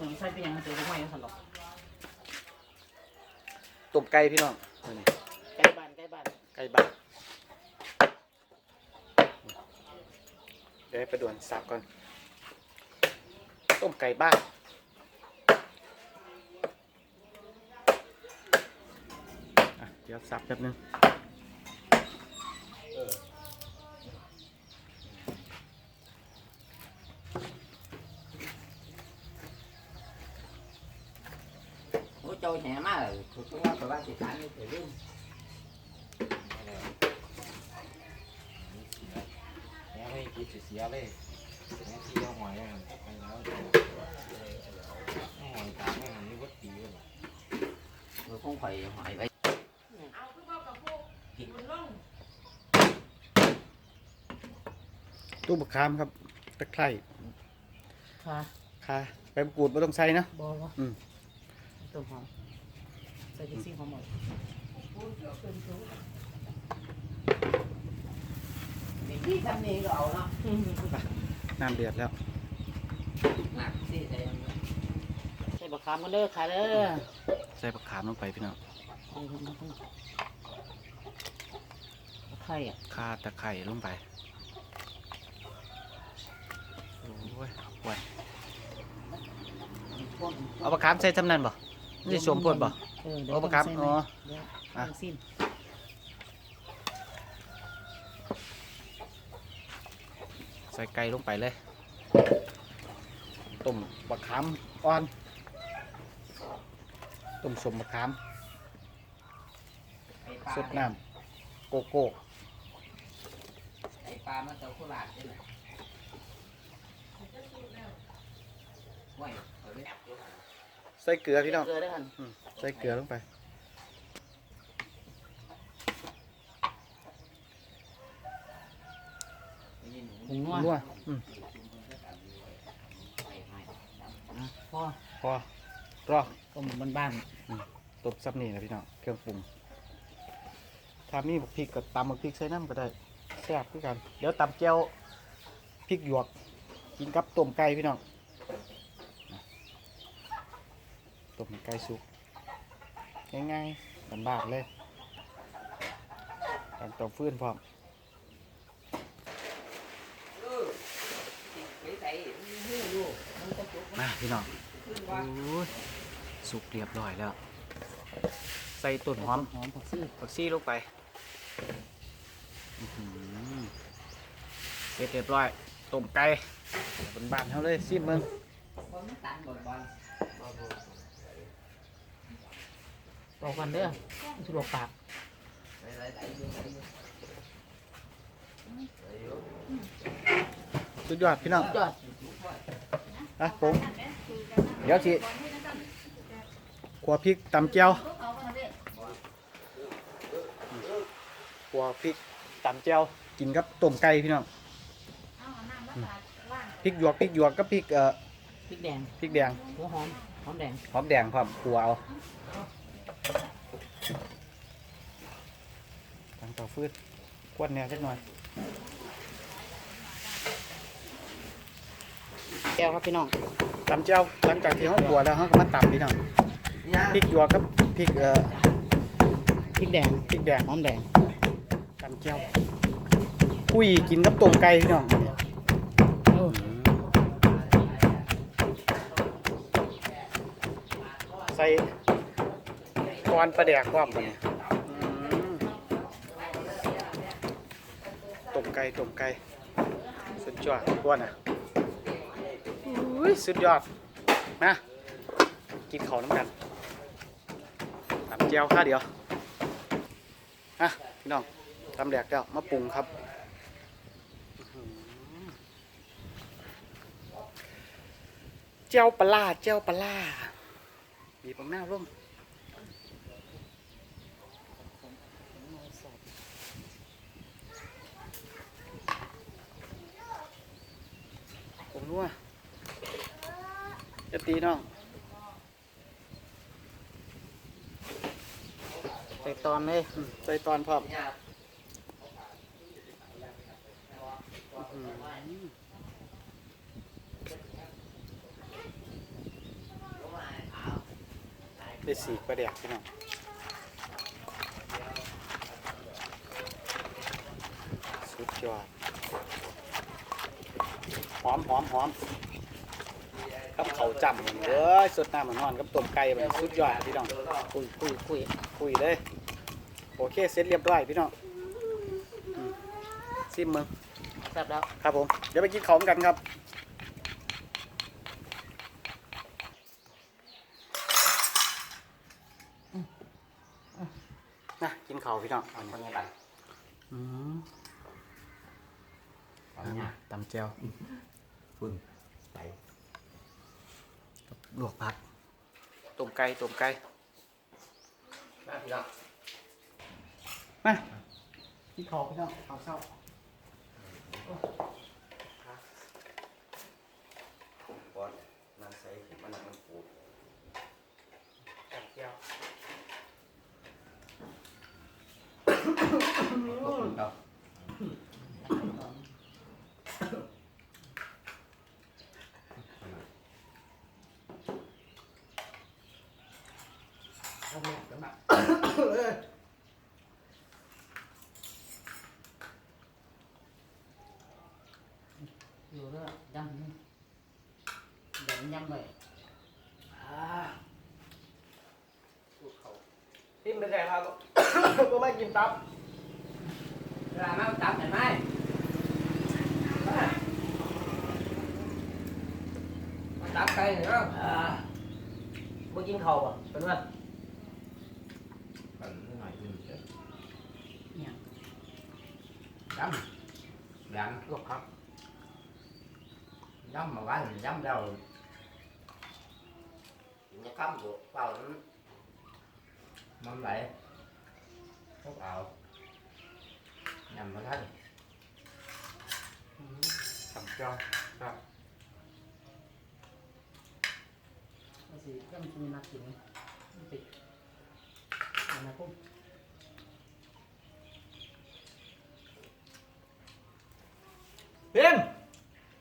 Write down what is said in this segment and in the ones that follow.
ถึงใส่ไปยังเจอไม่ยังสลบต้มไก่พี่น้องมื้อนี้ใกล้บ้านใกล้บ้านไก่บ้านเดี๋ยวให้ไปด่วนสับก่อน ต้มไก่บ้านอะเดี๋ยวสับแป๊บนึง โอ้เจ้าแหน่มากเลยถูกต้องว่าประวัติศาสตร์นี่เกิดเรื่องแม่ไม่คิดจะเสียเลยแม่ที่เอาหอยไปแล้วหอยตามไม่หันนี่วัดตีเลยมันคงข่อยหอยไว้ตู้บะขามครับตะไคร้ค่ะข่าใบมะกรูดไม่ต้องใส่นะบอวะอืม ต้นหอมใส่พริกซี่หอมหมดที่ทำเองก็เอาเนาะน้ำเดือดแล้วหนักที่ใส่ใส่บะขามกันเด้อขายเด้อใส่บะขามลงไปพี่น้องไข่อะข่าตะไคร้ลงไปโอ้ยโอ้ยเอาบะขามใส่ทำนั่นบ่ ไม่ใช่สวมพวดบ่เออเดี๋ยวเอาบะขามใส่ไหอ๋อเดี๋ยวอะเอาสิ้นใส่ไก่ลงไปเลย ต้มบะขามอ่อน ต้มสมบะขามสดน้ำโกโก้ไอปลามันเต่าโคราชนี่แหละไว้เอาไว้ ใส่เกลือพี่น้องเกลือด้วยกันอืมใส่เกลือลงไป ผงนัวนัวอืม อะพอพอรอต้มบ้านต้มซับนี่นะพี่น้องเครื่องปรุงถ้ามีบักพริกก็ตำบักพริกใส่น้ำก็ได้แซ่บคือกัน เดี๋ยวตำแจ่วพริกหยวก กินกับต้มไก่พี่น้อง ต้มไก่สุก ง่ายๆลำบากเลยตำเต้าฟื้นพร้อมมาพี่น้องสุกเรียบร้อยแล้ว ใส่ต้นหอมหอมผักชีผักชีลงไปเสร็จเรียบร้อยต้มไก่บนบ้านเขาเลยซิมมึง บ่อยบอกกันเด้อสะดวกปากๆไปไหลๆอยู่ไหลอยู่สุดยอดพี่น้องยอดอะผม เดี๋ยวสิขัวพริกตำเจียวขัวพริกตำเจียวกินกับต้มไก่พี่น้องพริกหยวกพริกหยวกกับพริกเอ่อพริกแดงพริกแดงหัวหอมหอมแดงหอมแดงพร้อมขัวเอา ตั้งเตาฟืดกวนแหนวสักหน่อยแก้วครับพี่น้องตำเจียวหลังจากที่เขาขัวแล้วเขาก็มาตำพี่น้องพริกหยวกกับพริกเอ่อพริกแดงพริกแดงหอมแดงตำเจียวคุยกินกับต้มไก่พี่น้องโอ้ใส่ ก้อนปลาแดกความปะเนี่ยต้มไก่ต้มไก่สุดยอดก้วนอะอุ้ยสุดยอดมากินข้าวน้ำกันตำเจียวข้าเดียวอะพี่น้องตำแดกแล้วมาปรุงครับอื้อหือเจียวปลาร้าเจียวปลาร้าบีบบังหน้าร่มผ มรู้ว่าจะตีน้องใส่ตอนเลยใส่ตอนพร้อมได้สีประเดียกพี่น้องสุดยอด หอมหอมหอมกับเขาวจำมันเอ้ยสดน้ำมันนอนกับต้มไก่มันสุดยอดพี่น้องคุยคุยคุยคุยเลยโอเคเสร็จเรียบร้อยพี่น้องอืมซิมมึงแซ่บแล้วครับผมเดี๋ยวไปกินของกันครับนะกินข้าวพี่น้องเอาคนเนี่ยนี้บันอืมเอาเนี่ยตำแจว ฝุ่นไปลวกผักต้มไก่ต้มไก่มาพี่น้องมากินข้าวพี่น้องข้าวเช้าบอลนั่งใส่ขิมันนั่งมันปูตำแจวเราเอาแม่กันมาอยู่เรื่องดำนี่ ดำยำไปกินไปไหนครับก็ไม่กินตับเวลามาจับเห็นไหมมาจับไก่เหรอ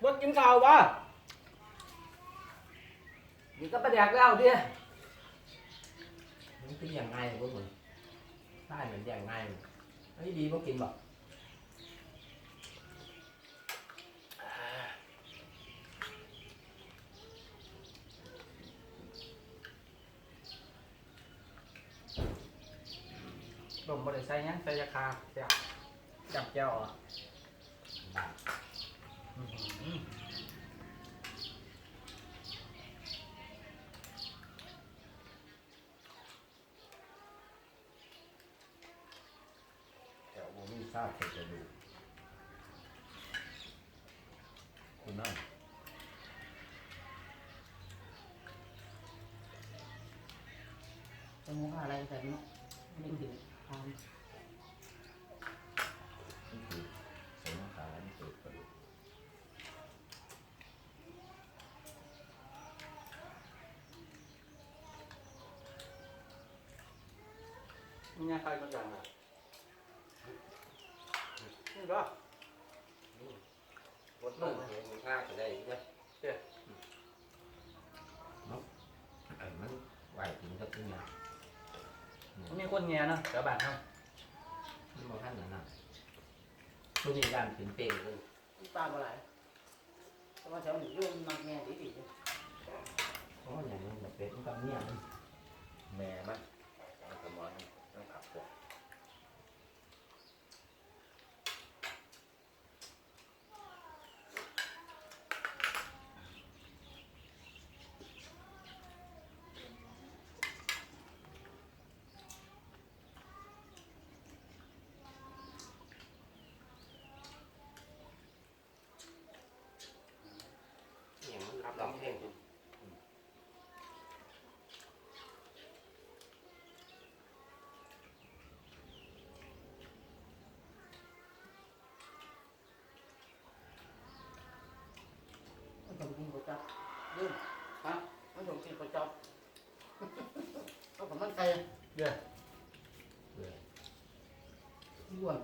ไม่กินข้าวป่ะเป็นว่าปั่นหน่อยขึ้นเถอะเนี่ยดำดลวกผักำดำมาวันดำเราเนี่ยคำตัวเปล่านั้นมันไหลพวกเอายำมาท่านตำแจวครับก็สิก็มันจะมีนักกินมันติดอันนั้นพุ่มเพ็มบ่กินข้าวป่ะนี่ก็ประเดี๋ยวแล้วดิมันคือยังไงพวกมึงได้เหมือนยังไงไอ้ดีพวกกินบอกลมบ่ได้ใส่หยังใส่ยาคาเสียจับแจวอะ บ้าแต่ ว่ามีทราบเสร็จจะดูคุณนั่นจะมุกอะไรแต่เนาะไม่ถึงทานนี่คือใส่น้ำตาลนี่คือกระดูกมีหยังใครก็จังอะ นี่ก็บดลงเห็นมันค่าจะได้ใช่ไหมเจ้เนาะไอ้มันไหวถึงกับที่เนี่ยมีคนแง่นะแถวบ้านเฮามันบ่ทันนั่นน่ะตัวนี้ด้านเป็นเป้งเลยตามอะไรแต่ว่าแถวนี้ยุ่งมักแง่ดีดีเพราะว่าอย่างนั้นแบบเป็ดมันกับเนี่ยมันแม่มันมัน เนี่ยอ้วน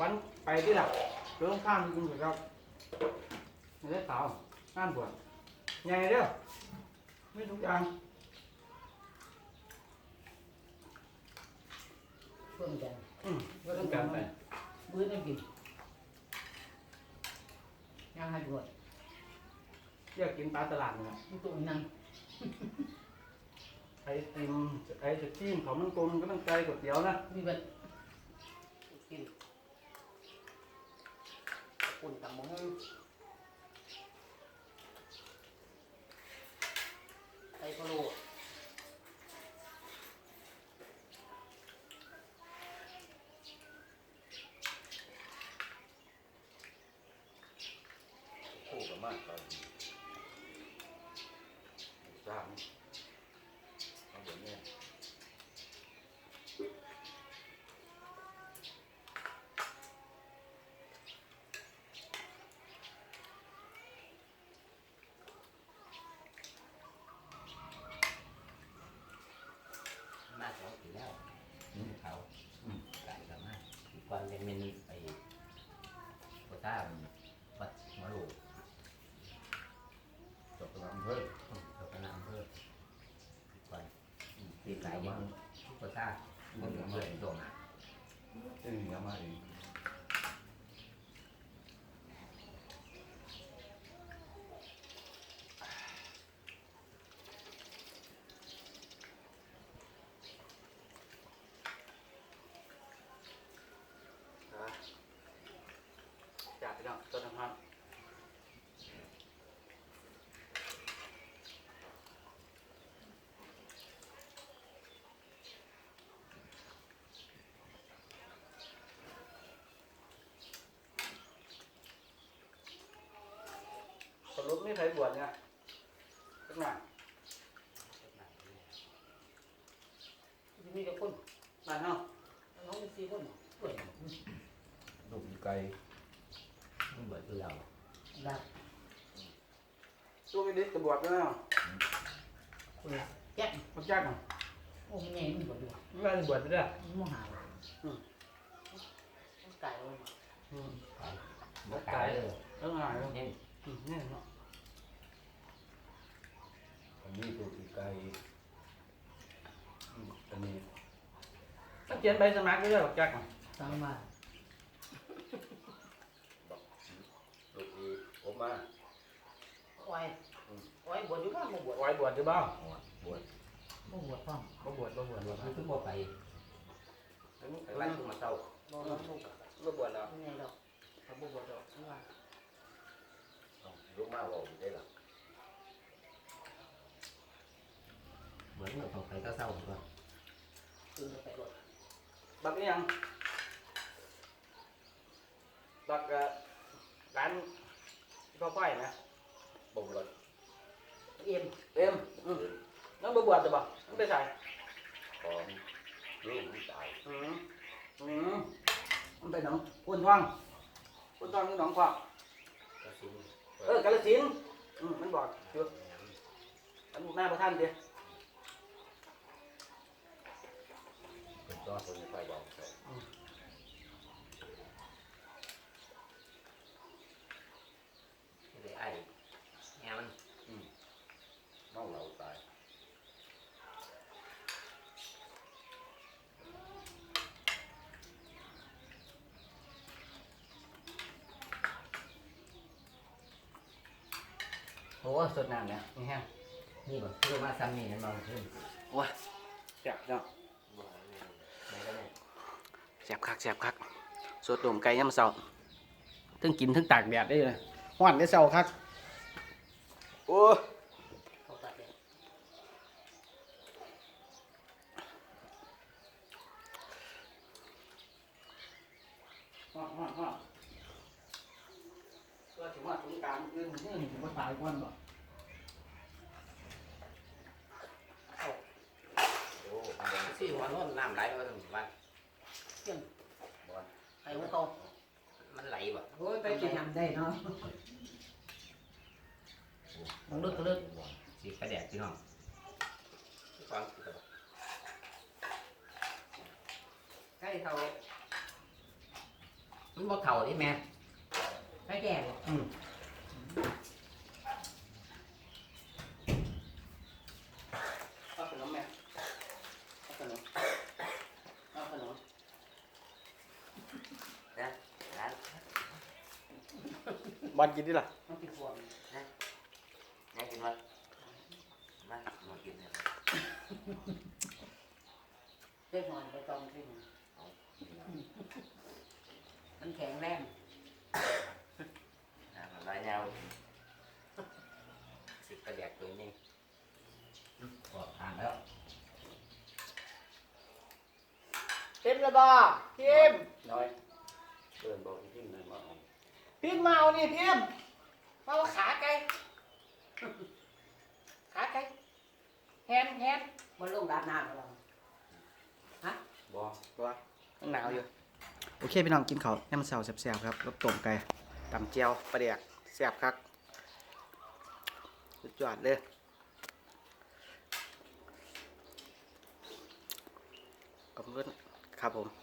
วันไปที่หลักเรื่องข้างคุณหมือครับไม่ได้เต่านั่นปวดใหญ่เด้อไม่ทุกอย่างเพิ่มกันอืมก็ต้องการไปมื้อต้องกินยังให้ปวดเรียกกินปลาตลาดเลยมันตุ่มนั่ง อติมไอศครีมของมันกลมก็ต้องใจก๋วยเตี๋ยวนะมีแบบกินปุ่นตำมงไอ้กะโหลก คู่กับมากตอนสร้างเอาแบบนี้มากแล้วกี่แล้วนี่เขาไก่กับมาก อียนยังมีไปโคต้าวัดมะลูจบกำลังเภอจบคณะอำเพิ่มก่อนตีสายยังโคต้ามันเหลือเพื่อนโดนอะเอ้ยเอามาเอง จากพี่น้องต้นน้ำมันสรุป ไม่ใครบวชเนี่ยสักหน่อยจะมีแต่คนบ้านเนาะน้องมีสี่คนเปิดลูกไก่มันเบิดคือเราดับตู้วิดิตจะบวชแล้วเนาะคนแจ๊กมันจ้างอะโอ้มันใหญ่มันบวชด้วยไม่ได้บวชไปเด้อมันมหาเลยมันไก่เลยอืมบ่ตายเลยแล้วไงแล้วเนี่ยอืมเนี่ยเนาะอั นนี้ลูกไก่อืมอันนี้ต้องเขียนใบสมัครด้วยเด้อบอกจักอะตามมาลูกอีผมมาอ้อยอ้อยบวชอยู่บ้านบ่บวชไว้บวชจะบ้างบวชบ่บวชพร้อมบ่บวชบ่บวชบวชมันคือบ่ไปไปไล่ขึ้นมาเต้าบ่ร้อนบ่กะบ่บวชแล้วไม่ใหญ่ดอกถ้าบ่บวชดอกว่าลูกมาบอกได้หรอ เหมือนเราต้องไปก็เศร้าก่อนตื่นไปบวชบักนี่ยังบักเอ่อร้านข้าวไฟนะบ่บวชเอ็มเอ็มอืมนั่นบ่บวชจะบ่นั่นไปใส่ของลูกมันตายอืมอืมมันไปหนองพุ่นท่องพุ่นท่องคือหนองควากก็สิ้นเออกาฬสินธุ์อืมมันบอกอยู่อันหน้าพระท่านเดียเป็นตัว คนไม่ค่อยบอกใช่ไอ้แง่มันน้องเราตายโอ้สดน้ำเนี่ยนี่ฮะนี่บ่คือมาซ้ำนี่นั่นบ่ขึ้นแซ่บเนาะไหนก็ได้แซ่บคักแซ่บคักสดดมไก่ยามเช้าทั้งกินทั้งตากแดดได้เลยฮ้อนได้เช้าคักโอ้เขาตัดเลยฮ้อนฮ้อนฮ้อนก็ถือว่าสงกรารอื่นนี่ถือว่าตายก่อนบ่โอ้สี่หัวโน้นน้ำไหลมาถึงบ้าน ไอ้หัวโตมันไหลบ่โอ้ยไปกินน้ำได้เนาะมันลึกก็ลึกสีกระแดดพี่น้องความใกล้เขามันบ่เท่าที่แม่ใกล้แก่เลยอืมเอาขนมแม่เอาขนมเอาขนม บอลกินดิล่ะมันติดห่วงยังกินวะมามากินเนี่ยเล็กหอยไปตองขึ้นมันแข็งแรงอ่ามันร้อยยาวสิกระเดกตัวนี้ออกทางแล้วพิมพ์เลยบ่พิมน้อยเดินบอกที่หนึ่งว่า พิมพ์มาเอานี่พิมพ์มาเอาขาไก่ขาไก่แฮนแฮนมันลงดาบน้ำแล้วบอกตัวมันหนาวอยู่ โอเคพี่น้องกินข้าวน้ำเสาแซ่บๆครับรสต้มไก่ตำเจียวปลาเดียกแซ่บครับสุดยอดเลยขอบคุณครับผม